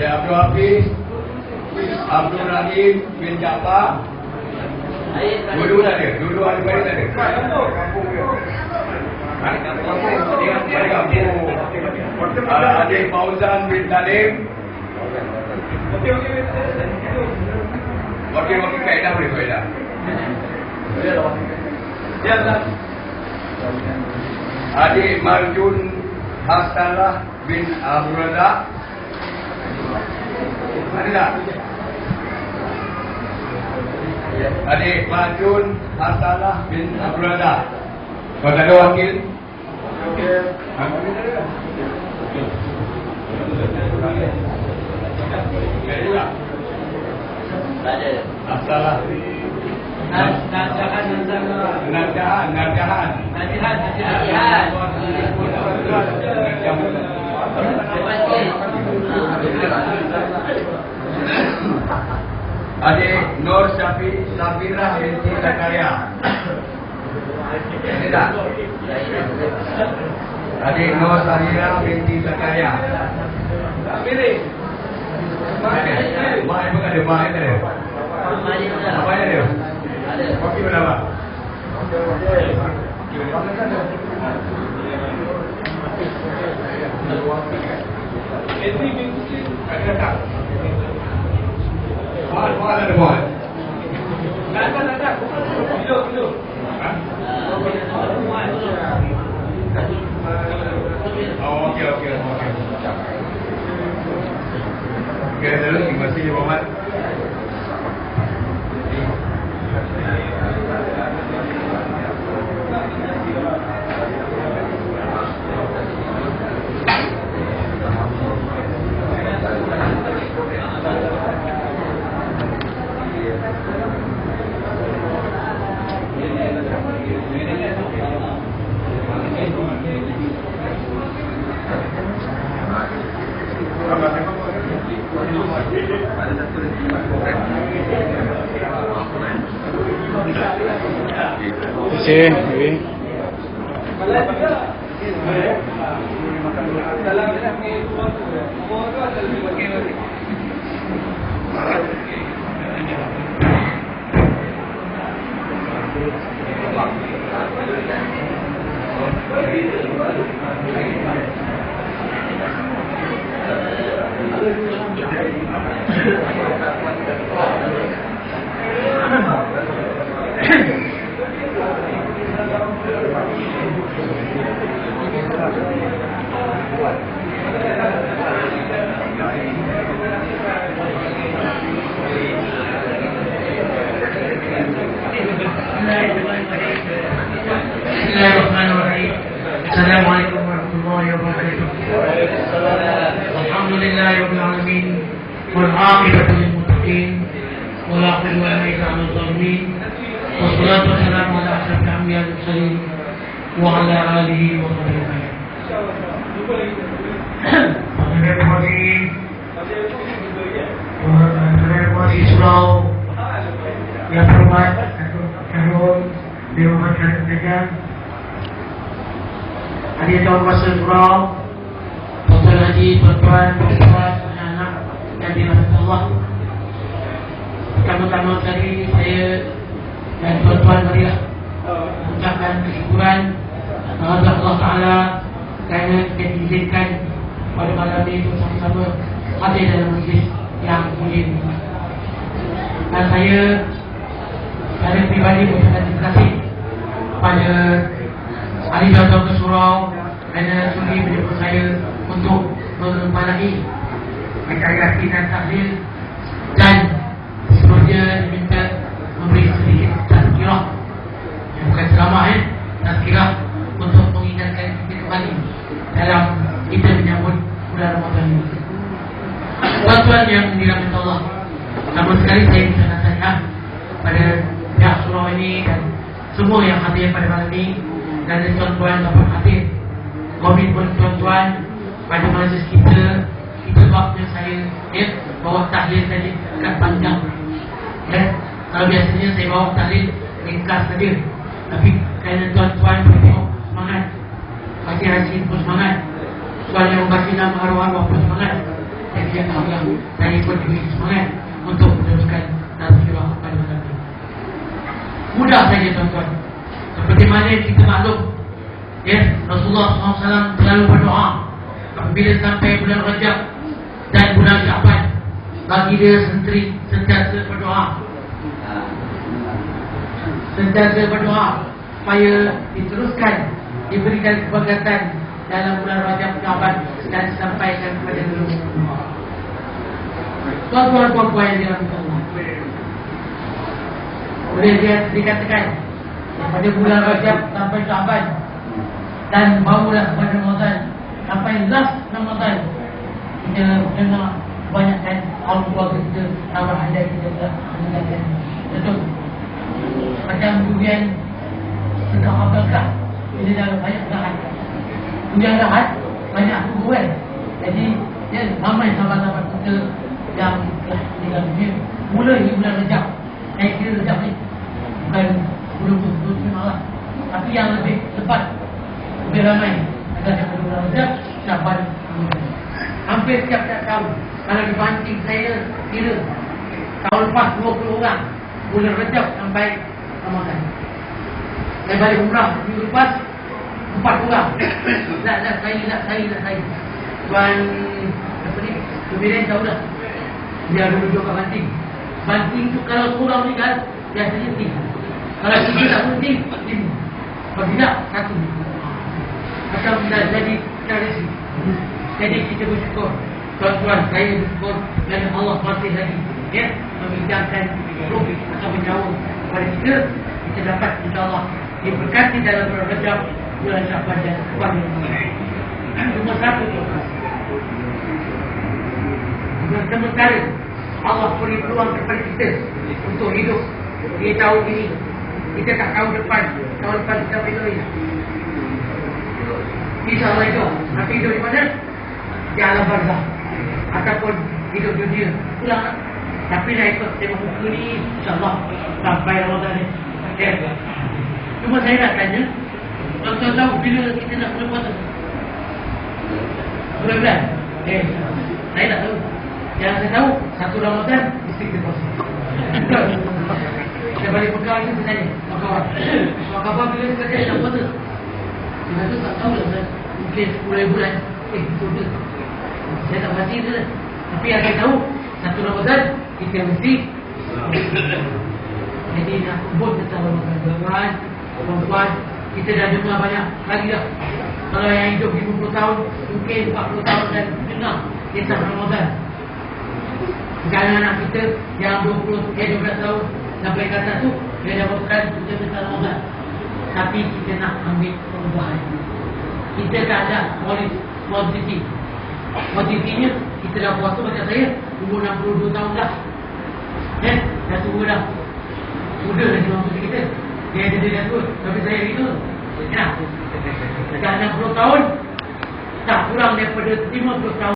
Ya Abdul Hafiz Abdul Rahim bin Jafar Dua-dua tak ada? Dua-dua ada baik tak ada? Adik Fauzan bin Salim Wakil-wakil kaedah boleh kaedah Adik Marjun Hasanah bin Abdul Razak Ada tak? Adik Marjun Hasanah bin Abdul Razak Kau tak ada wakil? Ha? Ada tak? Asalah Najahan, najahan Adik Nur Syafi binti Zakaria. Ini tak? Adik Nur Safirah binti Zakaria. Tak pilih. Mak pun ada, mak ada. Apa yang ada? Kopi berapa? Dulu terima kasih Muhammad. Terima kasih. Asyrafil anbiya'i wal mursalin wa ala alihi wa sahbihi. Terima kasih. Terima kasih surau yang terhormat Datuk Syahrul Dewan Masyarakat Kerajaan Hadir Tuan Kuasa Surau Tuan Haji, Tuan-Tuan, Tuan-Tuan, anak-anak yang dirahmati Allah Pertama-tama sekali saya dan tuan-tuan marilah mengucapkan kesyukuran kepada Allah Ta'ala kerana kita diizinkan pada malam ini untuk sama-sama hadir dalam majlis yang mulia ini. Dan saya secara pribadi mengucapkan terima kasih kepada ahli Dato' ke Surau kerana sudi menjemput saya untuk mengembalai mencari dan tahlil dan sebenarnya diminta memberi sedikit tazkirah. Yang bukan ceramah ya tazkirah untuk mengingatkan kita kembali dalam kita menyambut bulan Ramadan ini. Tuan-tuan yang dirahmati Allah Pertama sekali saya bisa nasihat pada pihak surau ini dan semua yang hadir pada malam ini. Dan tuan-tuan dapat hadir kalau biasanya saya bawa tahlil ringkas saja. Tapi kerana tuan-tuan boleh tengok semangat Hati-hati pun semangat. Soal yang membagi nama arwah-arwah pun semangat. Jadi yang Allah Saya pun juga semangat Untuk meneruskan Tazkirah pada malam ini Mudah saja tuan-tuan. Seperti mana kita maklum Ya Rasulullah SAW selalu berdoa. Apabila sampai bulan Rajab Dan bulan Syaban Bagi dia sentri Sentiasa berdoa Sentiasa berdoa Supaya diteruskan Diberikan keberkatan Dalam bulan Rajab Syaban Dan disampaikan kepada seluruh Tuan-tuan puan-puan yang dirahmati Allah. Boleh dia dikatakan pada bulan Rajab sampai Syaban dan barulah pada Ramadan sampai last Ramadan kita kena banyakkan keluarga kita tambah anda kita pula meninggalkan betul macam durian sedang apakah bila dah banyak lahat lahat banyak kuburan jadi ya, ramai sahabat-sahabat kita yang telah meninggal dunia. Mulai di bulan Rajab saya kira Rajab ni bukan belum betul malah tapi yang lebih cepat lebih ramai adalah yang bulan Rajab Syaban. Hampir setiap-setiap tahun. Kalau dibanting saya kira tahun lepas 20 orang bulan Rajab sampai Ramadan. Saya balik umrah minggu lepas empat orang. Nak nak saya nak saya nak saya. Tuan apa ni? Kemudian tahu dah Dia ada duduk kat banting. Banting tu kalau kurang ni kan Biasanya tiga. Kalau tiga tak penting Lima Kalau tidak Satu. Macam dah jadi Tradisi. Jadi kita bersyukur. Tuan-tuan saya bersyukur Dan Allah masih lagi Ya Memindahkan Ruh Atau menjauh Kepada kita. Kita dapat InsyaAllah Diberkati dalam Rajab Bulan Syaban dan Kepada Cuma satu tuan dan sementara Allah beri peluang kepada kita untuk hidup di tahun ini. Kita tak tahu depan, tahun depan kita apa lagi. InsyaAllah itu. Nanti hidup di mana? Di alam barzah. Ataupun hidup dunia. Pulang. Tapi nak ikut tengok buku ni, insyaAllah sampai Ramadan ni. Ya. Cuma saya nak tanya, tuan-tuan tahu bila kita nak mula puasa? Bulan-bulan? Eh, saya tak tahu. Yang saya tahu satu Ramadan mesti kita puasa. Saya balik bekal ni saya tanya mak kawan. Mak kawan bila saya kata nak puasa. Dia tu tak tahu lah saya. Mungkin 10 bulan. Eh, betul ke? Saya tak pasti tu lah. Tapi yang saya tahu satu Ramadan kita mesti jadi nak kumpul tentang Ramadan Tuan-tuan, perempuan kita dah dengar banyak lagi dah. Kalau yang hidup 50 tahun, mungkin 40 tahun dan dengar kisah Ramadan. Sekarang anak kita yang 20, eh 12 tahun sampai ke atas tu, dia dah bukan kita besar Ramadan. Tapi kita nak ambil perubahan. Kita tak ada polis posisi. Posisinya, kita dah puasa macam saya, umur 62 tahun dah. Eh, dah tua dah. Muda lagi orang kita. Dia ada dia tua. Tapi saya itu. Ya. Dah 60 tahun, tak kurang daripada 50 tahun.